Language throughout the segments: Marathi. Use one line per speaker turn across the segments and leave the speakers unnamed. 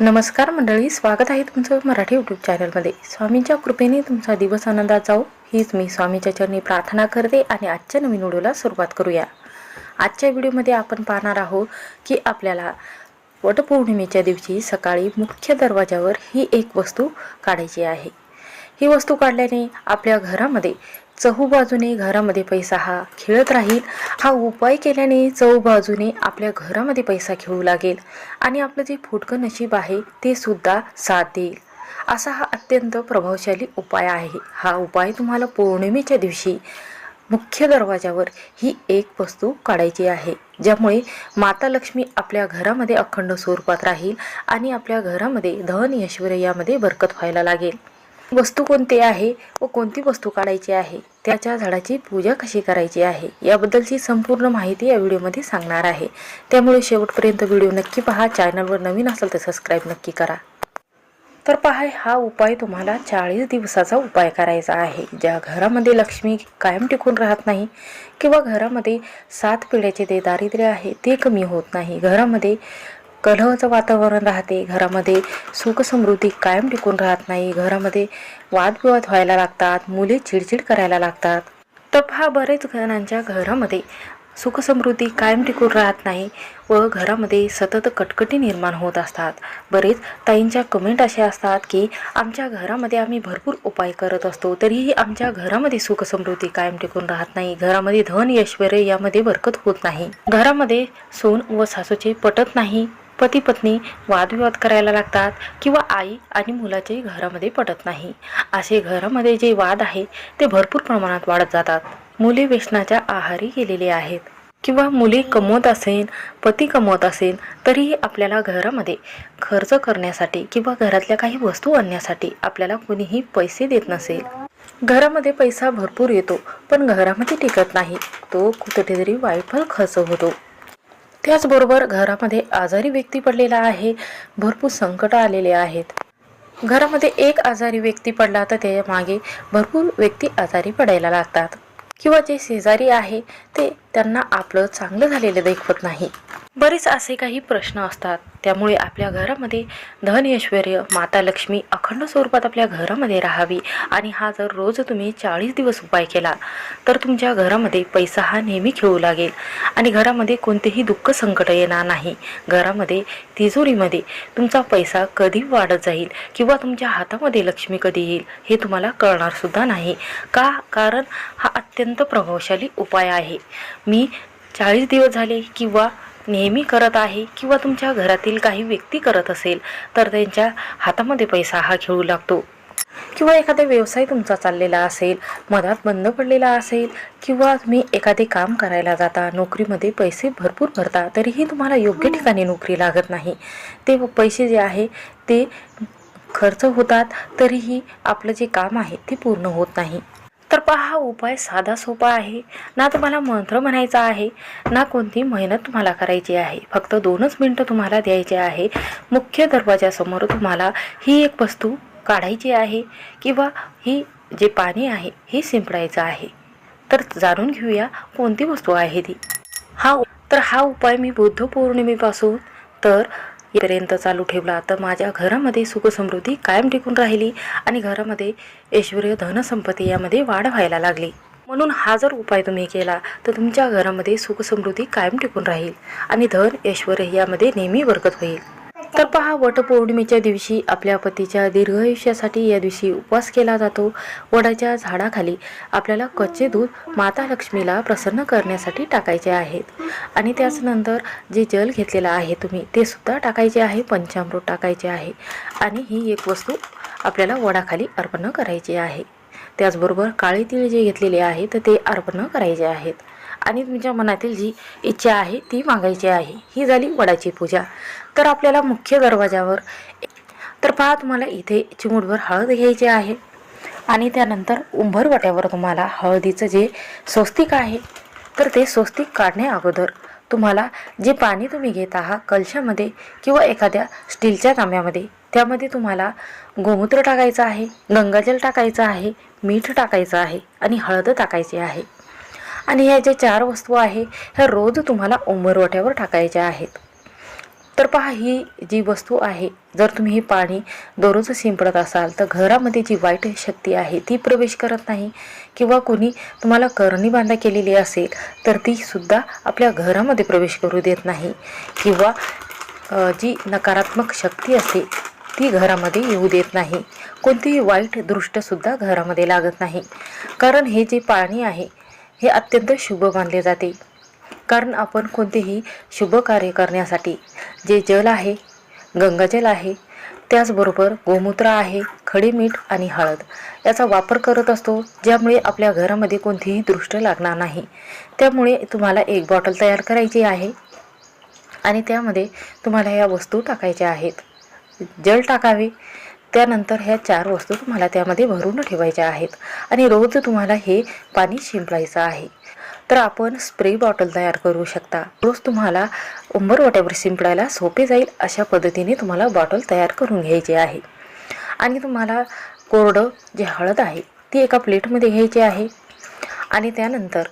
नमस्कार मंडळी स्वागत आहे तुमचं मराठी यूट्यूब चॅनलमध्ये स्वामींच्या कृपेने तुमचा दिवस आनंदात जाऊ हीच मी स्वामीच्या चरणी प्रार्थना करते आणि आजच्या नवीन व्हिडिओला सुरुवात करूया. आजच्या व्हिडिओमध्ये आपण पाहणार आहोत की आपल्याला वटपौर्णिमेच्या दिवशी सकाळी मुख्य दरवाजावर ही एक वस्तू काढायची आहे. ही वस्तू काढल्याने आपल्या घरामध्ये चहूबाजूने घरामध्ये पैसा हा खेळत राहील. हा उपाय केल्याने चहूबाजूने आपल्या घरामध्ये पैसा खेळू लागेल आणि आपलं जे फुटकं नशीब आहे ते सुद्धा साथ देईल. असा हा अत्यंत प्रभावशाली उपाय आहे. हा उपाय तुम्हाला पौर्णिमेच्या दिवशी मुख्य दरवाजावर ही एक वस्तू काढायची आहे ज्यामुळे माता लक्ष्मी आपल्या घरामध्ये अखंड स्वरूपात राहील आणि आपल्या घरामध्ये धन ऐश्वर्यामध्ये बरकत व्हायला लागेल. वस्तू कोणती आहे व कोणती वस्तू काढायची आहे? त्याच्या झाडाची पूजा कशी करायची आहे? याबद्दलची संपूर्ण माहिती या व्हिडिओमध्ये सांगणार आहे. त्यामुळे शेवटपर्यंत व्हिडिओ नक्की पहा. चॅनलवर नवीन असेल तर सबस्क्राईब नक्की करा. तर पहा हा उपाय तुम्हाला चाळीस दिवसाचा उपाय करायचा आहे. ज्या घरामध्ये लक्ष्मी कायम टिकून राहत नाही किंवा घरामध्ये सात पिढ्याचे ते दारिद्र्य आहे ते कमी होत नाही. घरामध्ये कलहचं वातावरण राहते. घरामध्ये सुखसमृद्धी कायम टिकून राहत नाही. घरामध्ये वादविवाद व्हायला लागतात. मुले चिडचिड करायला लागतात. तर हा बरेच जणांच्या घरामध्ये सुखसमृद्धी कायम टिकून राहत नाही व घरामध्ये सतत कटकटी निर्माण होत असतात. बरेच ताईंच्या कमेंट असे असतात की आमच्या घरामध्ये आम्ही भरपूर उपाय करत असतो. तरीही आमच्या घरामध्ये सुखसमृद्धी कायम टिकून राहत नाही. घरामध्ये धन ऐश्वर्य यामध्ये बरकत होत नाही. घरामध्ये सून व सासूचे पटत नाही. पती पत्नी वादविवाद करायला लागतात किंवा आई आणि मुलाचे घरामध्ये पटत नाही. असे घरामध्ये जे वाद आहे ते भरपूर प्रमाणात वाढत जातात. मुले व्यसनाच्या आहारी गेलेले आहेत. किंवा मुली कमवत असेल पती कमवत असेल तरीही आपल्याला घरामध्ये खर्च करण्यासाठी किंवा घरातल्या काही वस्तू आणण्यासाठी आपल्याला कोणीही पैसे देत नसेल. घरामध्ये पैसा भरपूर येतो पण घरामध्ये टिकत नाही. तो कुठेतरी वाईट खर्च होतो. त्याचबरोबर घरामध्ये आजारी व्यक्ती पडलेला आहे. भरपूर संकट आलेले आहेत. घरामध्ये एक आजारी व्यक्ती पडला तर त्याच्यामागे भरपूर व्यक्ती आजारी पडायला लागतात. किंवा जे शेजारी आहे ते त्यांना आपलं चांगलं झालेलं दाखवत नाही. बरेच असे काही प्रश्न असतात. त्यामुळे आपल्या घरामध्ये धन ऐश्वर्य माता लक्ष्मी अखंड स्वरूपात आपल्या घरामध्ये राहावी आणि हा जर रोज तुम्ही चाळीस दिवस उपाय केला तर तुमच्या घरामध्ये पैसा हा नेहमी खेळू लागेल आणि घरामध्ये कोणतेही दुःख संकट येणार नाही. घरामध्ये तिजोरीमध्ये तुमचा पैसा कधी वाढत जाईल किंवा तुमच्या हातामध्ये लक्ष्मी कधी येईल हे तुम्हाला कळणार सुद्धा नाही. का? कारण हा अत्यंत प्रभावशाली उपाय आहे. मी चाळीस दिवस झाले किंवा नेहमी करत आहे किंवा तुमच्या घरातील काही व्यक्ती करत असेल तर त्यांच्या हातामध्ये पैसा हा खेळू लागतो. किंवा एखादा व्यवसाय तुमचा चाललेला असेल मधात बंद पडलेला असेल किंवा तुम्ही एखादे काम करायला जाता नोकरीमध्ये पैसे भरपूर भरता तरीही तुम्हाला योग्य ठिकाणी नोकरी लागत नाही. ते पैसे जे आहे ते खर्च होतात तरीही आपलं जे काम आहे ते पूर्ण होत नाही. तर पहा हा उपाय साधा सोपा आहे. ना तुम्हाला मंत्र म्हणायचा आहे ना कोणती मेहनत तुम्हाला करायची आहे. फक्त दोनच मिनटं तुम्हाला द्यायचे आहे. मुख्य दरवाजासमोर तुम्हाला ही एक वस्तू काढायची आहे किंवा ही जे पाणी आहे हे शिंपडायचं आहे. तर जाणून घेऊया कोणती वस्तू आहे ती. हा तर हा उपाय मी बुद्ध पौर्णिमेपासून तर पर्यंत चालू ठेवला तर माझ्या घरामध्ये सुखसमृद्धी कायम टिकून राहिली आणि घरामध्ये ऐश्वर धनसंपत्ती यामध्ये वाढ व्हायला लागली. म्हणून हा जर उपाय तुम्ही केला तर तुमच्या घरामध्ये सुखसमृद्धी कायम टिकून राहील आणि धन ऐश्वर यामध्ये नेहमी बरकत होईल. तर पहा वटपौर्णिमेच्या दिवशी आपल्या पतीच्या दीर्घ आयुष्यासाठी या दिवशी उपवास केला जातो. वडाच्या झाडाखाली आपल्याला कच्चे दूध माता लक्ष्मीला प्रसन्न करण्यासाठी टाकायचे आहेत आणि त्याचनंतर जे जल घेतलेलं आहे तुम्ही ते सुद्धा टाकायचे आहे पंचामृत टाकायचे आहे. आणि ही एक वस्तू आपल्याला वडाखाली अर्पण करायची आहे. त्याचबरोबर काळे तीळ जे घेतलेले आहे तर ते अर्पण करायचे आहेत. आणि तुमच्या मनातील जी इच्छा आहे ती मागायची आहे. ही झाली वडाची पूजा. तर आपल्याला मुख्य दरवाजावर तर पहा तुम्हाला इथे चिमुटभर हळद घ्यायची आहे. आणि त्यानंतर उंभर वाट्यावर तुम्हाला हळदीचं जे स्वस्तिक आहे तर ते स्वस्तिक काढण्या अगोदर तुम्हाला जे पाणी तुम्ही घेत आहात कलशामध्ये किंवा एखाद्या स्टीलच्या तांब्यामध्ये त्यामध्ये तुम्हाला गोमूत्र टाकायचं आहे गंगाजल टाकायचं आहे मीठ टाकायचं आहे आणि हळद टाकायची आहे. आणि ह्या ज्या चार वस्तू आहे ह्या रोज तुम्हाला उंबरवट्यावर टाकायच्या आहेत. तर पहा ही जी वस्तू आहे जर तुम्ही हे पाणी दररोज शिंपडत असाल तर घरामध्ये जी वाईट शक्ती आहे ती प्रवेश करत नाही. किंवा कोणी तुम्हाला करणी बांधा केलेली असेल तर ती सुद्धा आपल्या घरामध्ये प्रवेश करू देत नाही. किंवा जी नकारात्मक शक्ती असते ती घरामध्ये येऊ देत नाही. कोणतीही वाईट दृष्टसुद्धा घरामध्ये लागत नाही. कारण हे जे पाणी आहे हे अत्यंत शुभ मानले जाते. कारण आपण कोणतेही शुभ कार्य करण्यासाठी जे जल आहे गंगाजल आहे त्याचबरोबर गोमूत्र आहे खडे मीठ आणि हळद याचा वापर करत असतो ज्यामुळे आपल्या घरामध्ये कोणतीही दृष्ट लागणार नाही. त्यामुळे तुम्हाला एक बॉटल तयार करायची आहे आणि त्यामध्ये तुम्हाला या वस्तू टाकायच्या आहेत. जल टाकावे त्यानंतर ह्या चार वस्तू तुम्हाला त्यामध्ये भरून ठेवायच्या आहेत. आणि रोज तुम्हाला हे पाणी शिंपडायचं आहे. तर आपण स्प्रे बॉटल तयार करू शकता. रोज तुम्हाला उंबरवट्यावर शिंपडायला सोपे जाईल अशा पद्धतीने तुम्हाला बॉटल तयार करून घ्यायची आहे. आणि तुम्हाला कोरडं जे हळद आहे ती एका प्लेटमध्ये घ्यायची आहे. आणि त्यानंतर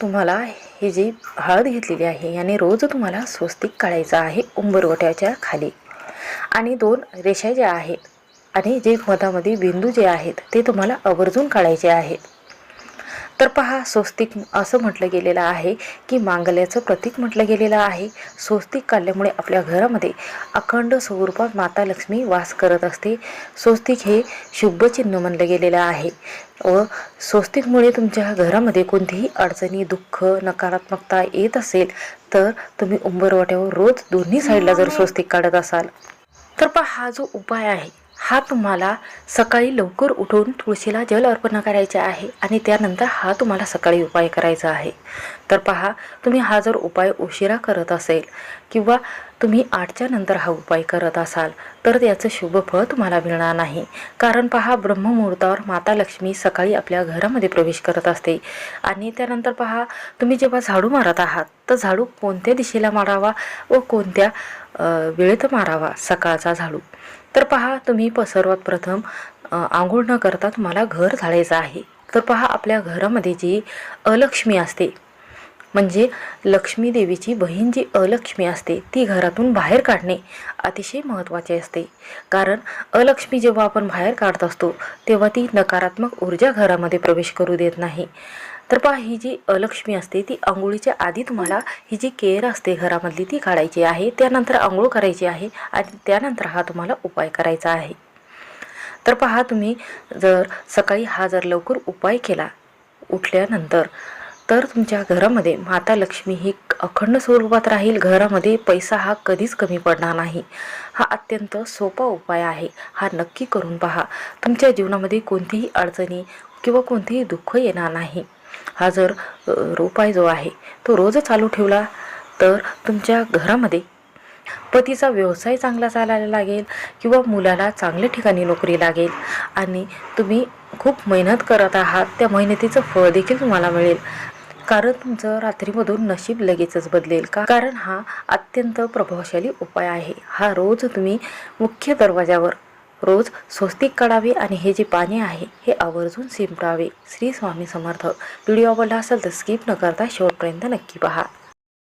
तुम्हाला हे जी हळद घेतलेली आहे याने रोज तुम्हाला स्वस्तिक काढायचं आहे उंबरवट्याच्या खाली. आणि दोन रेषा ज्या आहेत आणि जे मधामध्ये बिंदू जे आहेत ते तुम्हाला आवर्जून काढायचे आहेत. तर पहा स्वस्तिक असं म्हटलं गेलेलं आहे की मांगल्याचं प्रतीक म्हटलं गेलेलं आहे. स्वस्तिक काढल्यामुळे आपल्या घरामध्ये अखंड स्वरूपात माता लक्ष्मी वास करत असते. स्वस्तिक हे शुभचिन्ह म्हणलं गेलेलं आहे. व स्वस्तिकमुळे तुमच्या घरामध्ये कोणतीही अडचणी दुःख नकारात्मकता येत असेल तर तुम्ही उंबरवाट्यावर रोज दोन्ही साईडला जर स्वस्तिक काढत असाल. तर पहा हा जो उपाय आहे हा तुम्हाला सकाळी लवकर उठून तुळशीला जल अर्पण करायचे आहे आणि त्यानंतर हा तुम्हाला सकाळी उपाय करायचा आहे. तर पहा तुम्ही हा जर उपाय उशिरा करत असेल किंवा तुम्ही आठच्या नंतर हा उपाय करत असाल तर त्याचं शुभ फळ तुम्हाला मिळणार नाही. कारण पहा ब्रह्ममुहूर्तावर माता लक्ष्मी सकाळी आपल्या घरामध्ये प्रवेश करत असते. आणि त्यानंतर पहा तुम्ही जेव्हा झाडू मारत आहात तर झाडू कोणत्या दिशेला मारावा व कोणत्या वेळेत मारावा सकाळचा झाडू. तर पहा तुम्ही प सर्वात प्रथम आंघोळ न करता तुम्हाला घर झाडायचं आहे. तर पहा आपल्या घरामध्ये जी अलक्ष्मी असते म्हणजे लक्ष्मी देवीची बहीण जी अलक्ष्मी असते ती घरातून बाहेर काढणे अतिशय महत्त्वाचे असते. कारण अलक्ष्मी जेव्हा आपण बाहेर काढत असतो तेव्हा ती नकारात्मक ऊर्जा घरामध्ये प्रवेश करू देत नाही. तर पहा ही जी अलक्ष्मी असते ती आंघोळीच्या आधी तुम्हाला ही जी केअर असते घरामधली ती काढायची आहे. त्यानंतर आंघोळ करायची आहे आणि त्यानंतर हा तुम्हाला उपाय करायचा आहे. तर पहा तुम्ही जर सकाळी हा जर लवकर उपाय केला उठल्यानंतर तर तुमच्या घरामध्ये माता लक्ष्मी ही अखंड स्वरूपात राहील. घरामध्ये पैसा हा कधीच कमी पडणार नाही. हा अत्यंत सोपा उपाय आहे. हा नक्की करून पहा. तुमच्या जीवनामध्ये कोणतीही अडचणी किंवा कोणतेही दुःख येणार नाही. हा जर रोपाय जो आहे तो रोज चालू ठेवला तर तुमच्या घरामध्ये पतीचा व्यवसाय चांगला चालायला लागेल किंवा मुलाला चांगल्या ठिकाणी नोकरी लागेल आणि तुम्ही खूप मेहनत करत आहात त्या मेहनतीचं फळ देखील तुम्हाला मिळेल. कारण तुमचं रात्रीमधून नशीब लगेचच बदलेल का? कारण हा अत्यंत प्रभावशाली उपाय आहे. हा रोज तुम्ही मुख्य दरवाजावर रोज स्वस्तिक काढावे आणि हे जे पाणी आहे हे आवर्जून शिंपडावे. श्री स्वामी समर्थ. व्हिडिओ आवडला असेल तर स्किप न करता शेवटपर्यंत नक्की पहा.